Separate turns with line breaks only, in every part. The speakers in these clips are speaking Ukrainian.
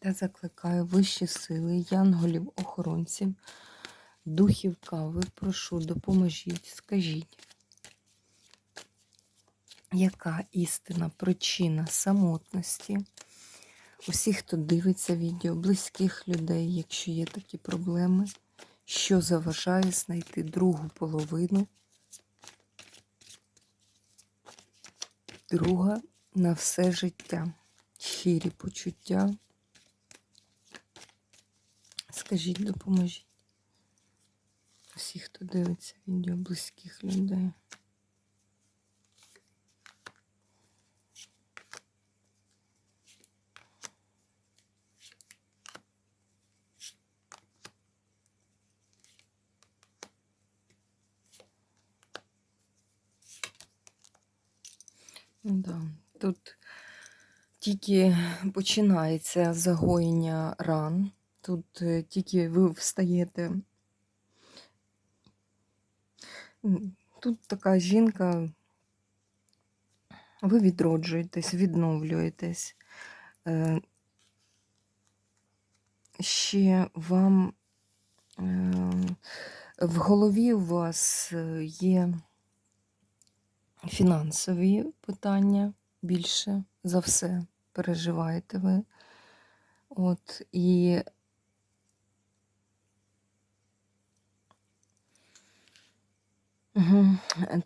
Та закликаю вищі сили, янголів, охоронців, духів кави, прошу, допоможіть, скажіть, яка істина, причина самотності? Усіх, хто дивиться відео, близьких людей, якщо є такі проблеми, що заважає знайти другу половину, друга на все життя, щирі почуття. Скажіть, допоможіть. Всі, хто дивиться відео близьких людей. Да, тут тільки починається загоєння ран. Тут е, тільки ви встаєте. Тут така жінка, ви відроджуєтесь, відновлюєтесь. Е, ще вам е, в голові у вас є фінансові питання більше за все переживаєте ви. От, і Угу.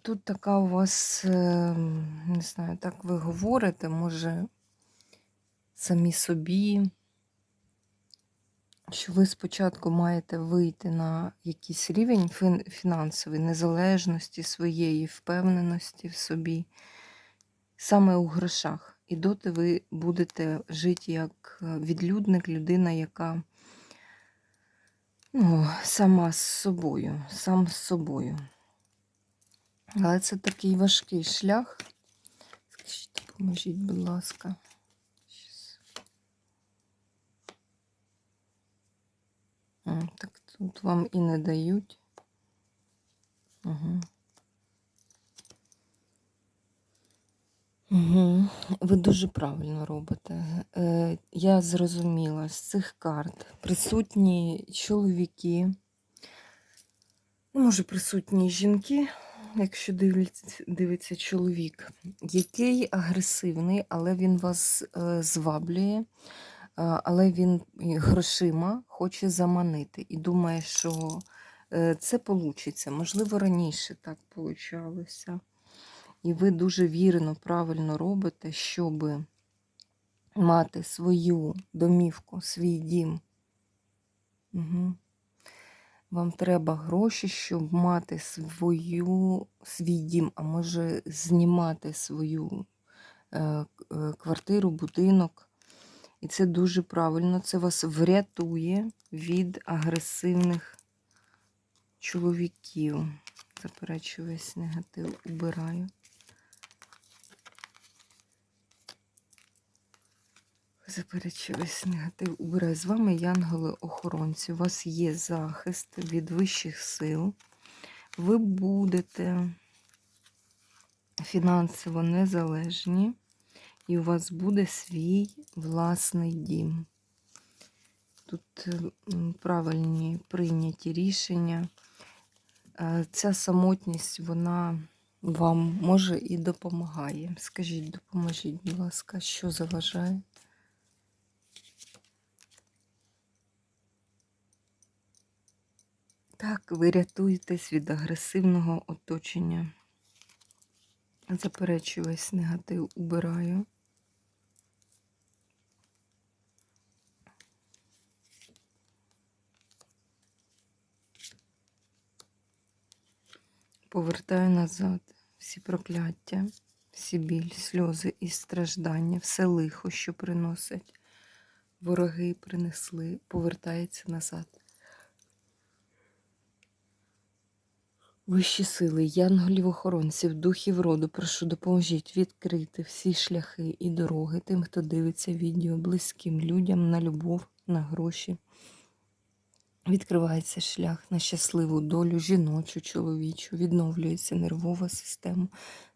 Тут така у вас, ем, не знаю, так ви говорите, може, самі собі, що ви спочатку маєте вийти на якийсь рівень фінансової незалежності своєї, впевненості в собі, саме у грошах. І доти ви будете жити як е, відлюдник, людина, яка ну, сама з собою, сам з собою. Але це такий важкий шлях. Скажіть, допоможіть, будь ласка. Так тут вам і не дають. Угу. Угу. Ви дуже правильно робите. Е, Я зрозуміла з цих карт присутні чоловіки, ну, може, присутні жінки якщо дивиться, чоловік, який агресивний, але він вас е, зваблює, е, але він грошима хоче заманити і думає, що е, це вийде. Можливо, раніше так вийшло. І ви дуже вірно, правильно робите, щоб мати свою домівку, свій дім. Угу. Вам треба гроші, щоб мати свою, свій дім, а може знімати свою е, е, квартиру, будинок. І це дуже правильно. Це вас врятує від агресивних чоловіків. Заперечу весь негатив, убираю. Заперечу весь негатив. Убирай з вами, янголи-охоронці. У вас є захист від вищих сил. Ви будете фінансово незалежні, і у вас буде свій власний дім. Тут правильні прийняті рішення. Е, ця самотність, вона вам може і допомагає. Скажіть, допоможіть, будь ласка, що заважає? Так, ви рятуєтесь від агресивного оточення. Заперечую весь негатив, убираю. Повертаю назад всі прокляття, всі біль, сльози і страждання, все лихо, що приносить вороги принесли, повертається назад. Вищі сили, янголів-охоронців, духів роду, прошу допоможіть відкрити всі шляхи і дороги тим, хто дивиться відео, близьким людям на любов, на гроші. Відкривається шлях на щасливу долю, жіночу, чоловічу, відновлюється нервова система,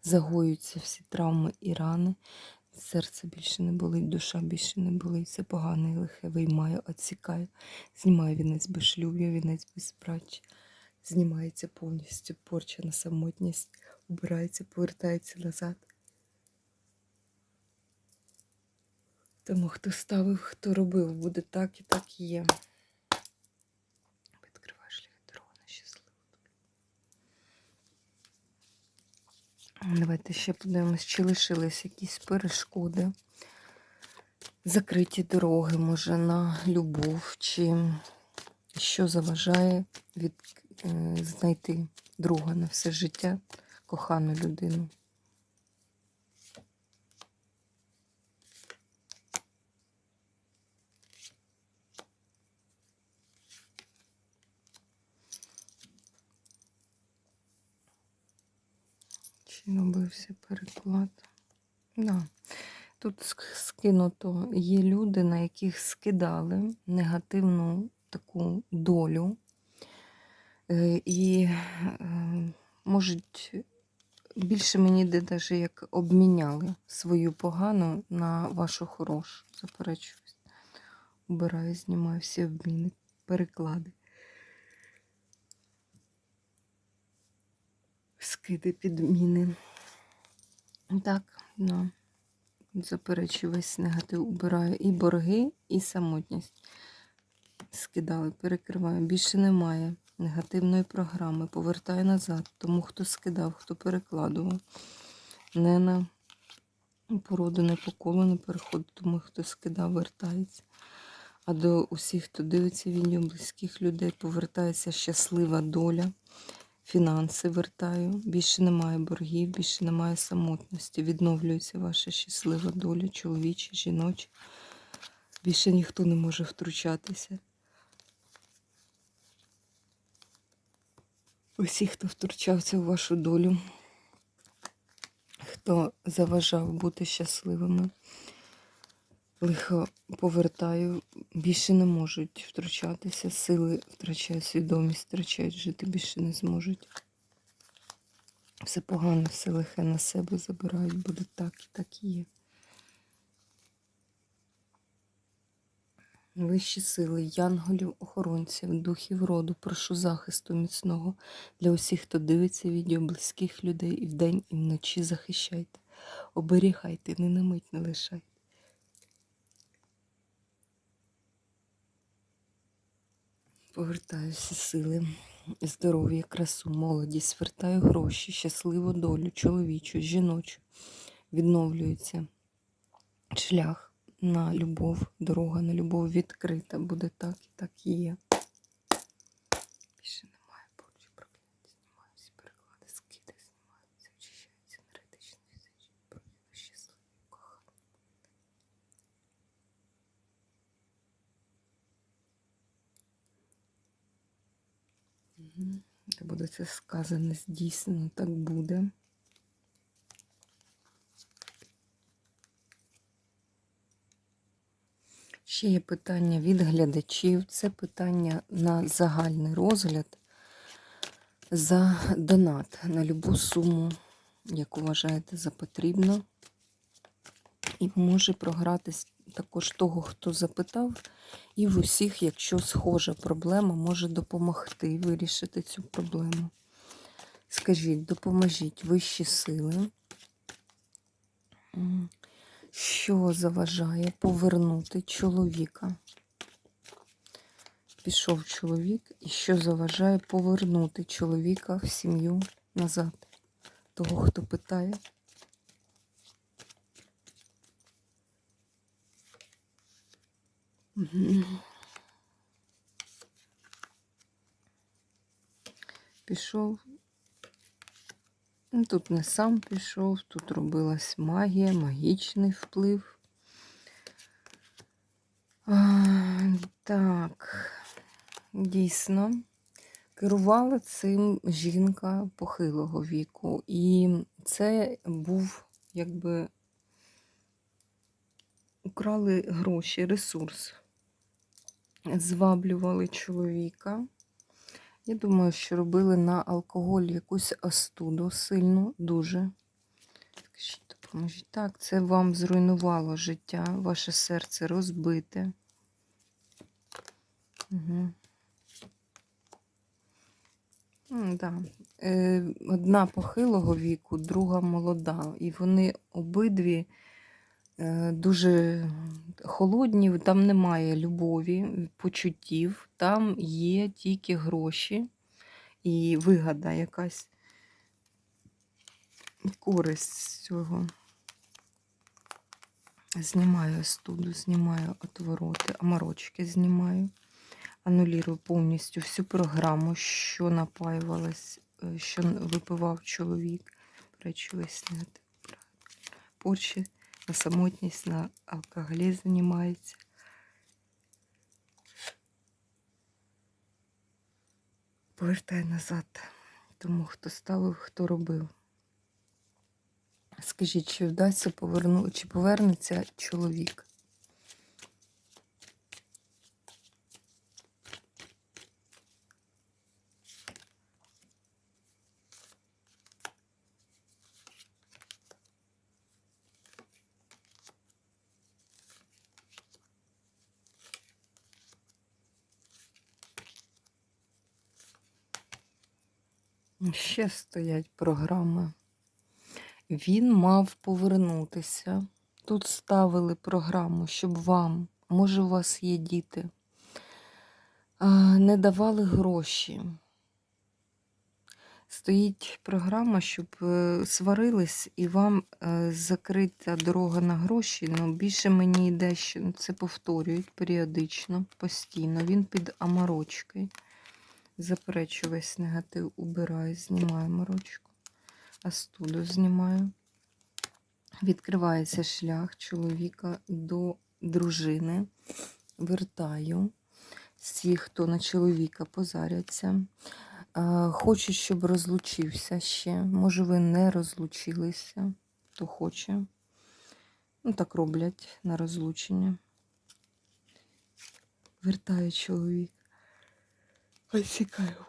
загоюються всі травми і рани. Серце більше не болить, душа більше не болить, все погане і лихе виймаю, відсікаю, знімаю вінець безшлюб'я, вінець безпрачі. Знімається повністю порча на самотність, убирається, повертається назад. Тому хто ставив, хто робив, буде так і так і є. Відкривай шлях дорогу на щасливу. Давайте ще подивимось, чи лишились якісь перешкоди, закриті дороги, може, на любов, чи що заважає від, знайти друга на все життя, кохану людину. Чи робився переклад? Да. Тут скинуто є люди, на яких скидали негативну таку долю. Е, І е, можуть більше мені йде даже як обміняли свою погану на вашу хорошу. Заперечуюсь. Убираю, знімаю всі обміни, переклади. Скиди, підміни. Так, ну, заперечую весь негатив, убираю і борги, і самотність. Скидали, перекриваю. Більше немає негативної програми. Повертаю назад. Тому хто скидав, хто перекладував. Не на породу, не по колу не переходить, тому хто скидав, вертається. А до усіх, хто дивиться відео, близьких людей, повертається щаслива доля. Фінанси вертаю. Більше немає боргів, більше немає самотності. Відновлюється ваша щаслива доля, чоловіча, жіноча. Більше ніхто не може втручатися. Усі, хто втручався в вашу долю, хто заважав бути щасливими, лихо повертаю, більше не можуть втручатися, сили втрачають свідомість, втрачають жити, більше не зможуть. Все погане, все лихе на себе забирають, буде так і так і є. Вищі сили, янголів, охоронців, духів роду, прошу захисту міцного для усіх, хто дивиться відео близьких людей і вдень, і вночі захищайте. Оберігайте, ні на мить не лишайте. Повертаю всі сили, здоров'я, красу, молодість, вертаю гроші, щасливу долю, чоловічу, жіночу. Відновлюється шлях на любов, дорога на любов відкрита. Буде так і так і є. Більше немає поруч прокляття. Знімаю всі переклади, скиди, знімаються, очищаються енергетично фізично. Проти щасливі. Мгм. Та буде це сказане, здійснено, так буде. Ще є питання від глядачів. Це питання на загальний розгляд за донат на любу суму, яку вважаєте за потрібно. І може програтись також того, хто запитав, і в усіх, якщо схожа проблема, може допомогти вирішити цю проблему. Скажіть, допоможіть вищі сили, що заважає повернути чоловіка. Пішов чоловік, і що заважає повернути чоловіка в сім'ю назад. Того, хто питає. Пішов. Ну, Тут не сам пішов, тут робилась магія, магічний вплив. А, Так, дійсно, керувала цим жінка похилого віку. І це був, якби, украли гроші, ресурс, зваблювали чоловіка. Я думаю, що робили на алкоголь якусь остуду сильну, дуже. Так, це вам зруйнувало життя, ваше серце розбите. Угу. Да. Е, Одна похилого віку, друга молода. І вони обидві дуже холодні, там немає любові, почуттів, там є тільки гроші і вигода якась користь з цього. Знімаю студу, знімаю отвороти, аморочки знімаю. Анулірую повністю всю програму, що напаювалась, е, що випивав чоловік. Пречуюсь на порчі, на самотність, на алкоголі займається. Повертай назад тому, хто ставив, хто робив. Скажіть, чи вдасться поверну, чи повернеться чоловік? Ще стоять програми. Він мав повернутися. Тут ставили програму, щоб вам, може, у вас є діти, не давали гроші. Стоїть програма, щоб е, сварились і вам е, закрита дорога на гроші. Ну, більше мені йде, що це повторюють періодично, постійно. Він під аморочкою. Заперечу весь негатив, убираю, знімаю морочку, астуду знімаю. Відкривається шлях чоловіка до дружини. Вертаю всі, хто на чоловіка позаряться. Хочу, щоб розлучився ще. Може, ви не розлучилися, хто хоче. Ну, так роблять на розлучення. Вертаю чоловік. Посікаю.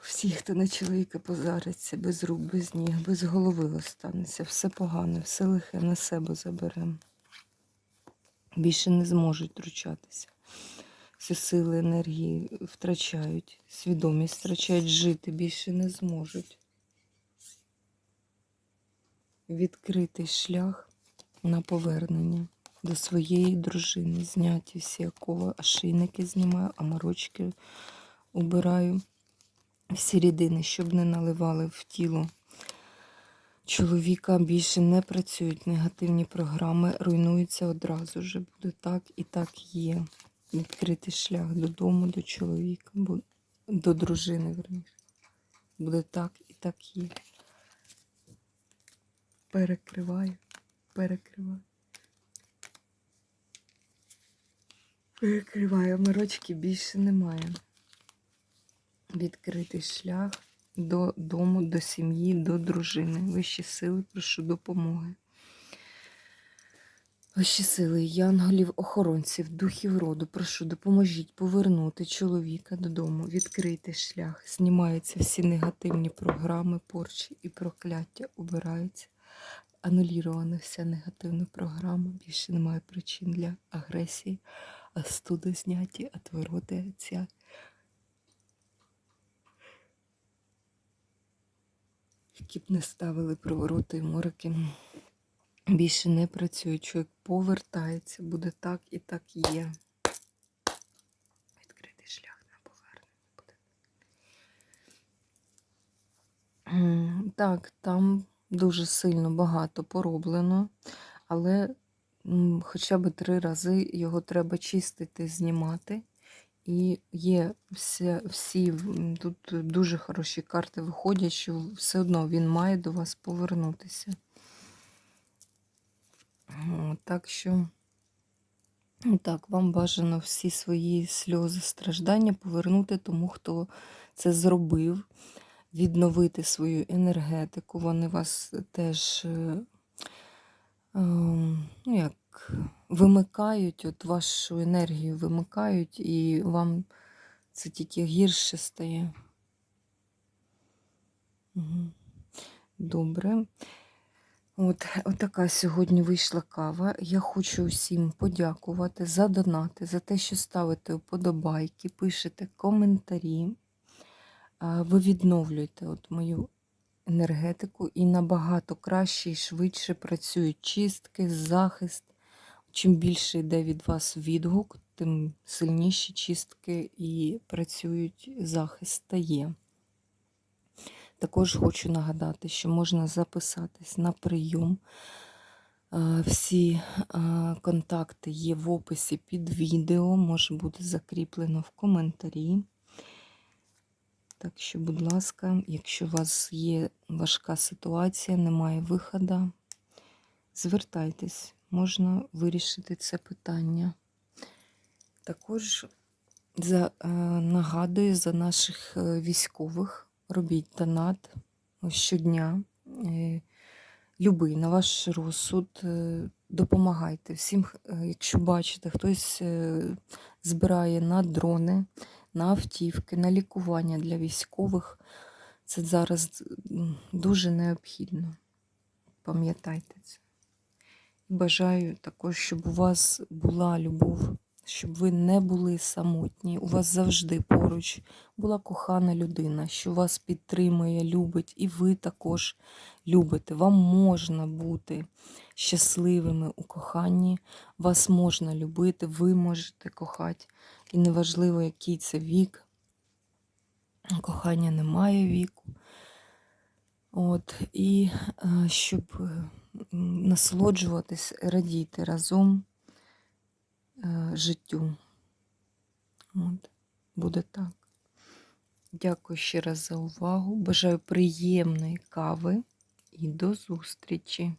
Всі, хто на чоловіка позариться, без рук, без ніг, без голови останеться. Все погане, все лихе на себе заберемо. Більше не зможуть втручатися. Всі сили, енергії втрачають, свідомість втрачають, жити більше не зможуть. Відкритий шлях на повернення до своєї дружини. Зняті всі окови, ошейники знімаю, а морочки убираю всі рідини, щоб не наливали в тіло. Чоловіка більше не працюють негативні програми, руйнуються одразу ж. Буде так і так є. Відкритий шлях додому, до чоловіка, до дружини, верніше. Буде так і так є. Перекриваю, перекриваю. Перекриваю, мирочки більше немає. Відкритий шлях до дому, до сім'ї, до дружини. Вищі сили, прошу допомоги. Вищі сили, янголів, охоронців, духів роду, прошу, допоможіть повернути чоловіка додому, відкрити шлях, знімаються всі негативні програми, порчі і прокляття убираються. Анулірована вся негативна програма. Більше немає причин для агресії, а студи зняті, отвороти ця. Які б не ставили привороти і морики більше не працює. Чоловік повертається, буде так і так є. Відкритий шлях на повернення буде. Так, там дуже сильно багато пороблено, але хоча б три рази його треба чистити, знімати. І є всі, всі тут дуже хороші карти виходять, що все одно він має до вас повернутися. Так що Так, вам бажано всі свої сльози, страждання повернути тому, хто це зробив, відновити свою енергетику. Вони вас теж е, ну як, вимикають, от вашу енергію вимикають, і вам це тільки гірше стає. Добре. От, от така сьогодні вийшла кава. Я хочу усім подякувати за донати, за те, що ставите вподобайки, пишете коментарі. Ви відновлюєте от мою енергетику і набагато краще і швидше працюють чистки, захист. Чим більше йде від вас відгук, тим сильніші чистки і працюють захист стає. Також хочу нагадати, що можна записатись на прийом. Е, Всі е, контакти є в описі під відео, може бути закріплено в коментарі. Так що, будь ласка, якщо у вас є важка ситуація, немає виходу, звертайтесь, можна вирішити це питання. Також за, е, нагадую за наших е, військових. Робіть донат щодня. Е, Любий на ваш розсуд. Допомагайте всім, якщо бачите, хтось збирає на дрони, на автівки, на лікування для військових. Це зараз дуже необхідно. Пам'ятайте це. Бажаю також, щоб у вас була любов, щоб ви не були самотні. У вас завжди поруч була кохана людина, що вас підтримує, любить, і ви також любите. Вам можна бути щасливими у коханні, вас можна любити, ви можете кохати. І неважливо, який це вік. Кохання немає віку. От, і е, щоб е, насолоджуватись, радіти разом е, життю. От, буде так. Дякую ще раз за увагу. Бажаю приємної кави і до зустрічі!